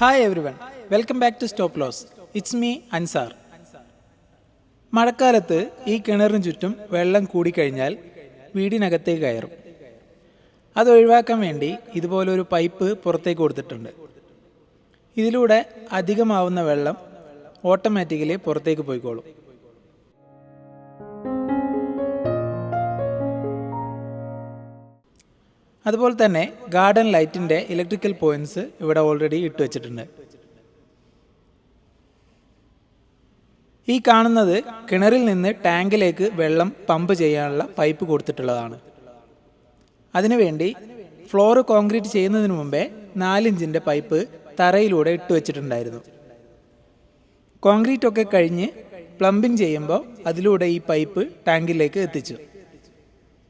Hi everyone welcome back to stop loss it's me Ansar മഴക്കാലത്ത് ഈ കിണറിന് ചുറ്റും വെള്ളം കൂടിക്കഴിഞ്ഞാൽ വീടിനകത്തേക്ക് കയറും. അത് ഒഴിവാക്കാൻ വേണ്ടി ഇതുപോലൊരു പൈപ്പ് പുറത്തേക്ക് കൊടുത്തിട്ടുണ്ട്. ഇതിലൂടെ അധികമാവുന്ന വെള്ളം ഓട്ടോമാറ്റിക്കലി പുറത്തേക്ക് പോയിക്കോളും. അതുപോലെ തന്നെ ഗാർഡൻ ലൈറ്റിന്റെ ഇലക്ട്രിക്കൽ പോയിന്റ്സ് ഇവിടെ ഓൾറെഡി ഇട്ട് വെച്ചിട്ടുണ്ട്. ഈ കാണുന്നത് കിണറിൽ നിന്ന് ടാങ്കിലേക്ക് വെള്ളം പമ്പ് ചെയ്യാനുള്ള പൈപ്പ് കൊടുത്തിട്ടുള്ളതാണ്. അതിനുവേണ്ടി ഫ്ലോർ കോൺക്രീറ്റ് ചെയ്യുന്നതിന് മുമ്പേ നാലിഞ്ചിന്റെ പൈപ്പ് തറയിലൂടെ ഇട്ട് വെച്ചിട്ടുണ്ടായിരുന്നു. കോൺക്രീറ്റ് ഒക്കെ കഴിഞ്ഞ് പ്ലംബിംഗ് ചെയ്യുമ്പോൾ അതിലൂടെ ഈ പൈപ്പ് ടാങ്കിലേക്ക് എത്തിച്ചു.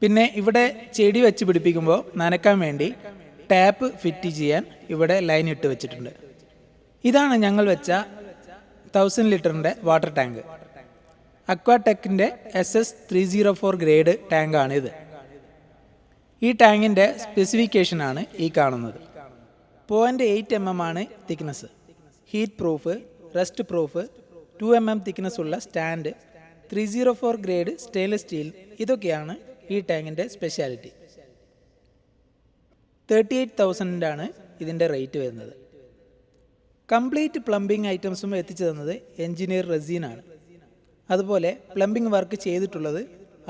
പിന്നെ ഇവിടെ ചെടി വെച്ച് പിടിപ്പിക്കുമ്പോൾ നനക്കാൻ വേണ്ടി ടാപ്പ് ഫിറ്റ് ചെയ്യാൻ ഇവിടെ ലൈൻ ഇട്ട് വെച്ചിട്ടുണ്ട്. ഇതാണ് ഞങ്ങൾ വെച്ച തൗസൻഡ് ലിറ്ററിന്റെ water tank. അക്വാടെക്കിന്റെ S S three zero four grade ടാങ്കാണ് ഇത്. ഈ ടാങ്കിന്റെ സ്പെസിഫിക്കേഷനാണ് ഈ കാണുന്നത്. പോയിന്റ് എയ്റ്റ് എം എം ആണ് thickness heat proof rust proof two M M thickness ഉള്ള stand three zero four grade stainless steel ഇതൊക്കെയാണ് ഈ ടാങ്കിന്റെ സ്പെഷ്യാലിറ്റി തേർട്ടി എയ്റ്റ് തൗസൻഡാണ് ഇതിന്റെ റേറ്റ് വരുന്നത്. കംപ്ലീറ്റ് പ്ലംബിംഗ് ഐറ്റംസും എത്തിച്ചു തന്നത് എഞ്ചിനീയർ റസീനാണ് അതുപോലെ പ്ലംബിംഗ് വർക്ക് ചെയ്തിട്ടുള്ളത്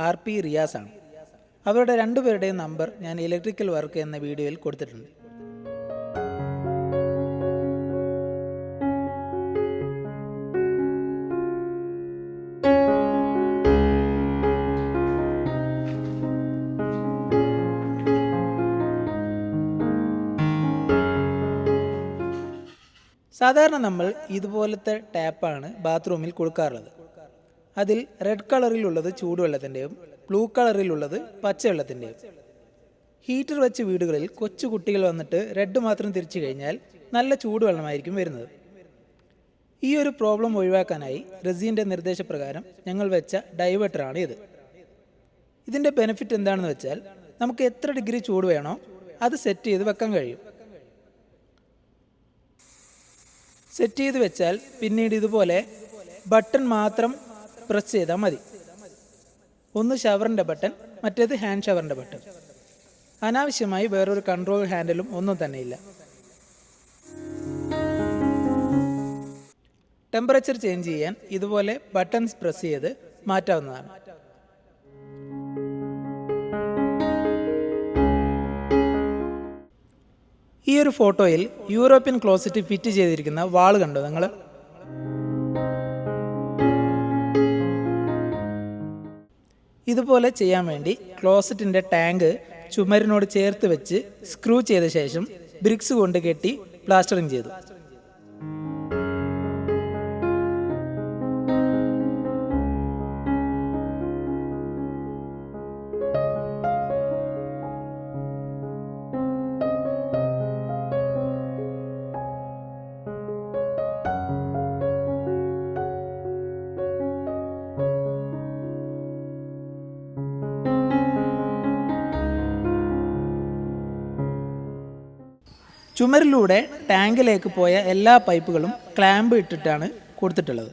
ആർ പി റിയാസാണ് അവരുടെ രണ്ടുപേരുടെയും നമ്പർ ഞാൻ ഇലക്ട്രിക്കൽ വർക്ക് എന്ന വീഡിയോയിൽ കൊടുത്തിട്ടുണ്ട്. സാധാരണ നമ്മൾ ഇതുപോലത്തെ ടാപ്പാണ് ബാത്റൂമിൽ കൊടുക്കാറുള്ളത്. അതിൽ റെഡ് കളറിലുള്ളത് ചൂടുവെള്ളത്തിന്റെയും ബ്ലൂ കളറിലുള്ളത് പച്ചവെള്ളത്തിന്റെയും. ഹീറ്റർ വെച്ച് വീടുകളിൽ കൊച്ചു കുട്ടികൾ വന്നിട്ട് റെഡ് മാത്രം തിരിച്ചു കഴിഞ്ഞാൽ നല്ല ചൂടുവെള്ളമായിരിക്കും വരുന്നത്. ഈ ഒരു പ്രോബ്ലം ഒഴിവാക്കാനായി റസീന്റെ നിർദ്ദേശപ്രകാരം ഞങ്ങൾ വെച്ച ഡൈവേർട്ടറാണ് ഇത്. ഇതിന്റെ ബെനിഫിറ്റ് എന്താണെന്ന് വെച്ചാൽ നമുക്ക് എത്ര ഡിഗ്രി ചൂട് വേണോ അത് സെറ്റ് ചെയ്ത് വെക്കാൻ കഴിയും. സെറ്റ് ചെയ്ത് വെച്ചാൽ പിന്നീട് ഇതുപോലെ ബട്ടൺ മാത്രം പ്രസ് ചെയ്താൽ മതി. ഒന്ന് ഷവറിന്റെ ബട്ടൺ മറ്റേത് ഹാൻഡ് ഷവറിന്റെ ബട്ടൺ അനാവശ്യമായി വേറൊരു കൺട്രോൾ ഹാൻഡിലും ഒന്നും തന്നെയില്ല ടെമ്പറേച്ചർ ചേഞ്ച് ചെയ്യാൻ ഇതുപോലെ ബട്ടൺസ് പ്രസ് ചെയ്ത് മാറ്റാവുന്നതാണ്. ഈ ഒരു ഫോട്ടോയിൽ യൂറോപ്യൻ ക്ലോസറ്റ് ഫിറ്റ് ചെയ്തിരിക്കുന്ന വാൾ കണ്ടോ നിങ്ങൾ? ഇതുപോലെ ചെയ്യാൻ വേണ്ടി ക്ലോസറ്റിന്റെ ടാങ്ക് ചുമരിനോട് ചേർത്ത് വെച്ച് സ്ക്രൂ ചെയ്ത ശേഷം ബ്രിക്സ് കൊണ്ട് കെട്ടി പ്ലാസ്റ്ററിങ് ചെയ്തു. ചുമരിലൂടെ ടാങ്കിലേക്ക് പോയ എല്ലാ പൈപ്പുകളും ക്ലാമ്പ് ഇട്ടിട്ടാണ് കൊടുത്തിട്ടുള്ളത്.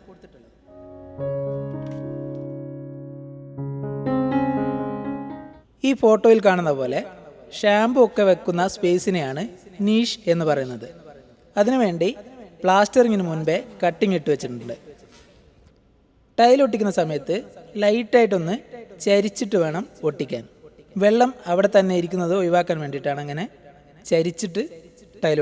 ഈ ഫോട്ടോയിൽ കാണുന്ന പോലെ ഷാമ്പു ഒക്കെ വെക്കുന്ന സ്പേസിനെയാണ് നീഷ് എന്ന് പറയുന്നത്. അതിനുവേണ്ടി പ്ലാസ്റ്ററിങ്ങിന് മുൻപേ കട്ടിംഗ് ഇട്ട് വെച്ചിട്ടുണ്ട്. ടൈൽ ഒട്ടിക്കുന്ന സമയത്ത് ലൈറ്റായിട്ടൊന്ന് ചരിച്ചിട്ട് വേണം ഒട്ടിക്കാൻ. വെള്ളം അവിടെ തന്നെ ഇരിക്കുന്നത് ഒഴിവാക്കാൻ വേണ്ടിയിട്ടാണ് അങ്ങനെ ചരിച്ചിട്ട് ടൈൽ